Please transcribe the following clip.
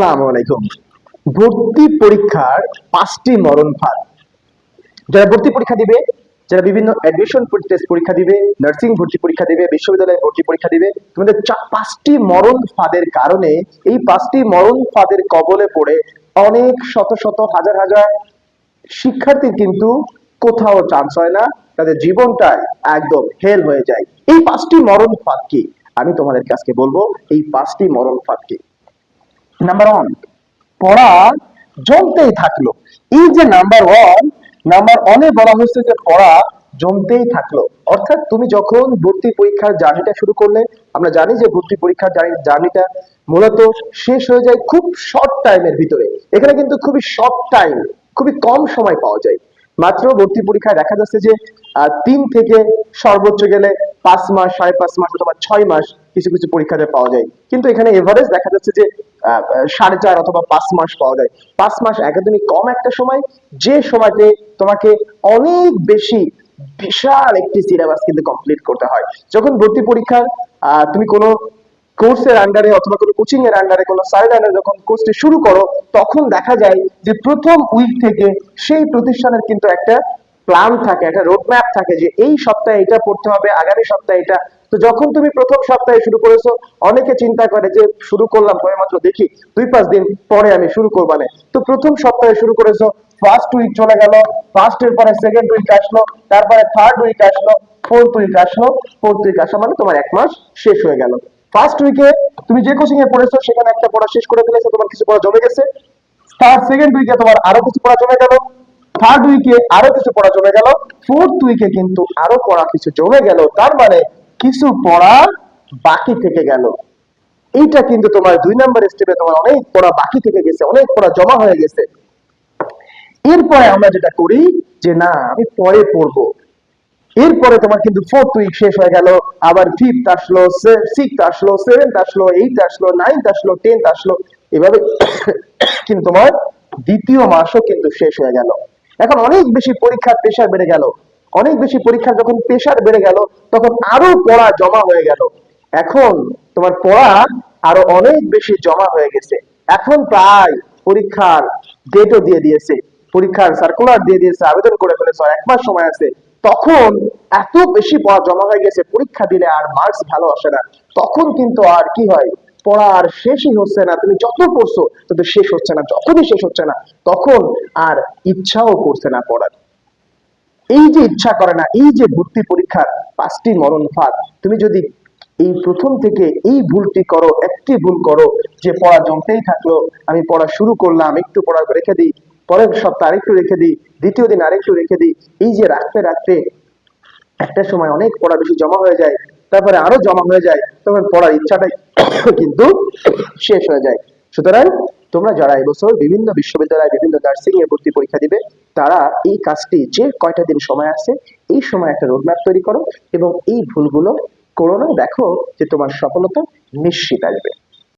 আসসালামু আলাইকুম। ভর্তি পরীক্ষার পাঁচটি মরণ ফাঁদ। যারা ভর্তি পরীক্ষা দিবে, যারা বিভিন্ন অ্যাডমিশন টেস্ট পরীক্ষা দিবে নার্সিং ভর্তি পরীক্ষা দিবে, বিশ্ববিদ্যালয়ে ভর্তি পরীক্ষা দিবে, তোমাদের পাঁচটি মরণ ফাঁদের কারণে এই পাঁচটি মরণ ফাঁদের কবলে পড়ে অনেক শত শত হাজার হাজার শিক্ষার্থীর কিন্তু কোথাও চান্স হয় না, তাদের জীবনটাই একদম হেল হয়ে যায়। এই পাঁচটি মরণ ফাঁদ কি? আমি তোমাদের কাছকে বলব, এই পাঁচটি মরণ ফাঁদ কি? নাম্বার ওয়ান পড়া জমতেই থাকল। এই যে নাম্বার ওয়ান নাম্বার ওয়ানে বলা হচ্ছে যে পড়া জমতেই থাকল। অর্থাৎ তুমি যখন ভর্তি পরীক্ষার জার্নিটা শুরু করলে, আমরা জানি যে ভর্তি পরীক্ষার জার্নিটা মূলত শেষ হয়ে যায় খুব শর্ট টাইমের ভিতরে। এখানে কিন্তু খুবই শর্ট টাইম খুবই কম সময় পাওয়া যায়। মাত্র ভর্তি পরীক্ষায় দেখা যাচ্ছে যে তিন থেকে সর্বোচ্চ গেলে পাঁচ মাস, সাড়ে পাঁচ মাস অথবা ছয় মাস কিছু কিছু পরীক্ষাতে পাওয়া যায়। কিন্তু এখানে এভারেজ দেখা যাচ্ছে যে সাড়ে চার অথবা পাঁচ মাস পাওয়া যায়। পাঁচ মাস একদমই কম একটা সময়, যে সময়তে তোমাকে অনেক বেশি বিশাল একটি সিলেবাস কিন্তু কমপ্লিট করতে হয়। যখন ভর্তি পরীক্ষার তুমি কোনো কোর্সের আন্ডারে অথবা কোনো কোচিং এর আন্ডারে কোনো সাইড আন্ডারে যখন কোর্সটি শুরু করো, তখন দেখা যায় যে প্রথম উইক থেকে সেই প্রতিষ্ঠানের কিন্তু একটা প্ল্যান থাকে, একটা রোড ম্যাপ থাকে যে এই সপ্তাহে এটা পড়তে হবে, আগামী সপ্তাহে এটা। তো যখন তুমি প্রথম সপ্তাহে শুরু করেছ, অনেকে চিন্তা করে যে শুরু করলাম কয় মাত্র, দেখি দুই পাঁচ দিন পরে আমি শুরু করব না তো প্রথম সপ্তাহে শুরু করেছ ফার্স্ট উইক চলে গেল ফার্স্ট এর পরে সেকেন্ড উইক আসলো, তারপরে থার্ড উইক আসলো ফোর্থ উইক আসলো ফোর্থ উইক আসা মানে তোমার এক মাস শেষ হয়ে গেল। ফার্স্ট উইকে তুমি যে কোচিং এ পড়েছো, সেখানে একটা পড়া শেষ করে ফেলেছো, তোমার কিছু পড়া জমে গেছে। থার্ড সেকেন্ড উইকে তোমার আরও কিছু পড়া জমে গেল। থার্ড উইকে আরও কিছু পড়া জমে গেল ফোর্থ উইকে কিন্তু আরও পড়া কিছু জমে গেল, তার মানে কিছু পড়া বাকি থেকে গেল। এইটা কিন্তু তোমার দুই নাম্বার স্টেপে তোমার অনেক পড়া বাকি থেকে গেছে, অনেক পড়া জমা হয়ে গেছে। এরপরে আমরা যেটা করি যে না, আমি পরে পড়ব। এরপরে তোমার কিন্তু ফোর্থ উইক শেষ হয়ে গেল, আবার ফিফথ আসলো সিক্স আসলো সেভেন্থ আসলো এইট আসলো নাইন্থ আসলো টেন্থ আসলো। এভাবে কিন্তু তোমার দ্বিতীয় মাসও কিন্তু শেষ হয়ে গেল। এখন অনেক বেশি পরীক্ষার প্রেশার বেড়ে গেল। অনেক বেশি পরীক্ষার যখন প্রেশার বেড়ে গেল, তখন আরও পড়া জমা হয়ে গেল। এখন তোমার পড়া আরও অনেক বেশি জমা হয়ে গেছে। এখন প্রায় পরীক্ষার ডেটও দিয়ে দিয়েছে। পরীক্ষার সার্কুলার দিয়ে দিয়েছে, আবেদন করে ফেলেছে এক মাস সময় আছে। তখন এত বেশি পড়া জমা হয়ে গেছে, পরীক্ষা দিলে আর মার্কস ভালো আসে না। তখন কিন্তু আর কি হয়? পড়া আর শেষই হচ্ছে না, তুমি যত পড়ছো তত শেষ হচ্ছে না যখনই শেষ হচ্ছে না, তখন আর ইচ্ছাও করছে না পড়ার। এই যে ইচ্ছা করে না, এই যে ভর্তি পরীক্ষার পাঁচটি মরণ ফাঁদ, তুমি যদি এই প্রথম থেকে এই ভুলটি করো, একটি ভুল করো, যে পড়া জমতেই থাকল, আমি পড়া শুরু করলাম, একটু পড়া রেখে দিই, পরের সপ্তাহ আরেকটু রেখে দিই, দ্বিতীয় দিন আরেকটু রেখে দিই, এই যে রাখতে রাখতে একটা সময় অনেক পড়া বেশি জমা হয়ে যায় তারপরে আরও জমা হয়ে যায়, তখন পড়ার ইচ্ছাটাই কিন্তু শেষ হয়ে যায়। সুতরাং তোমরা যারা এবছর বিভিন্ন বিশ্ববিদ্যালয়ে বিভিন্ন নার্সিং এ ভর্তি পরীক্ষা দিবে, তারা এই কাজটি যে কয়টা দিন সময় আছে, এই সময় একটা রোডম্যাপ তৈরি করো এবং এই ভুলগুলো করো না, দেখো যে তোমার সফলতা নিশ্চিত আসবে।